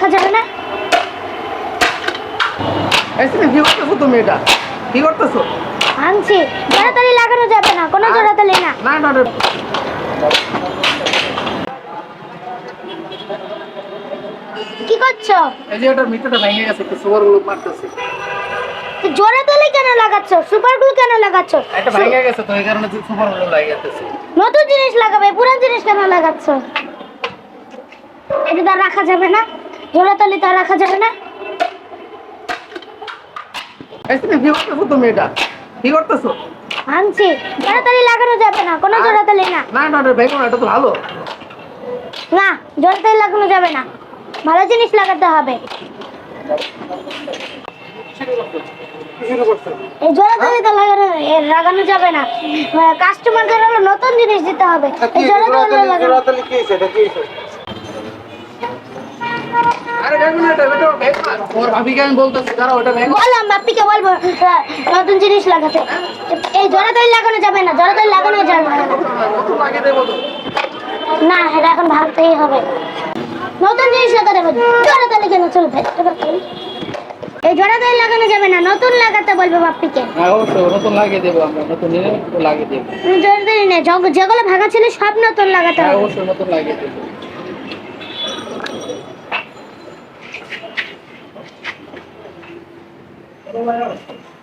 রাখা যাবে না? কি করতেছো তুমি এটা? কি করতেছো? ভাঙছি জোড়াতালি লাগানো যাবে না কোনো জোড়াতালি না। না না কি করছ? এই যে মিটারটা ভেঙে গেছে একটু সুপারগুলো মারতেছে। তো জোড়াতালি কেন লাগাচ্ছ? সুপার গ্লু কেন লাগাচ্ছ? একটা ভেঙে গেছে তো এই কারণে সুপারগুলো নতুন জিনিস লাগাবে পুরান জিনিস কেন লাগাচ্ছ? এটা রাখা যাবে না। জোড়াতালি তো রাখা যাবে না? কি করতেছো তুমি এটা? কি করতেছো? ভাঙছি। জোড়াতালি লাগানো যাবে না কোনো জোড়াতালি না। না না না ভেঙো না এটা তো ভালো। না জোড়াতালি লাগানো যাবে না। ভালো জিনিস লাগাতে হবে। এই জোড়াতালি তো লাগানো লাগানো যাবে না। কাস্টমারদের নতুন জিনিস দিতে হবে। এই জোড়াতালি লাগানো এটা ভেঙো না ওর ভাবিকে আমি বলতেছি দাঁড়াও ওটা ভেঙো বললাম বাপ্পিকে বলব নতুন জিনিস লাগাতে। এই লাগানো যাবে না লাগানো যাবে না। এটা এখন ভাবতেই হবে। নতুন জিনিস লাগাতে হবে জোড়াতালি কেন চলবে? এবার বল। এই লাগানো যাবে না নতুন লাগাতে বলবে বাপ্পিকে। হ্যাঁ অবশ্যই নতুন লাগিয়ে দেবো আমরা নতুন লাগিয়ে দেবো। জোড়াতালি নেই যগ- যেগুলো ভাঙা ছিল সব নতুন লাগাতে হ্যাঁ হবে। অবশ্যই নতুন লাগিয়ে দেবো। 过来。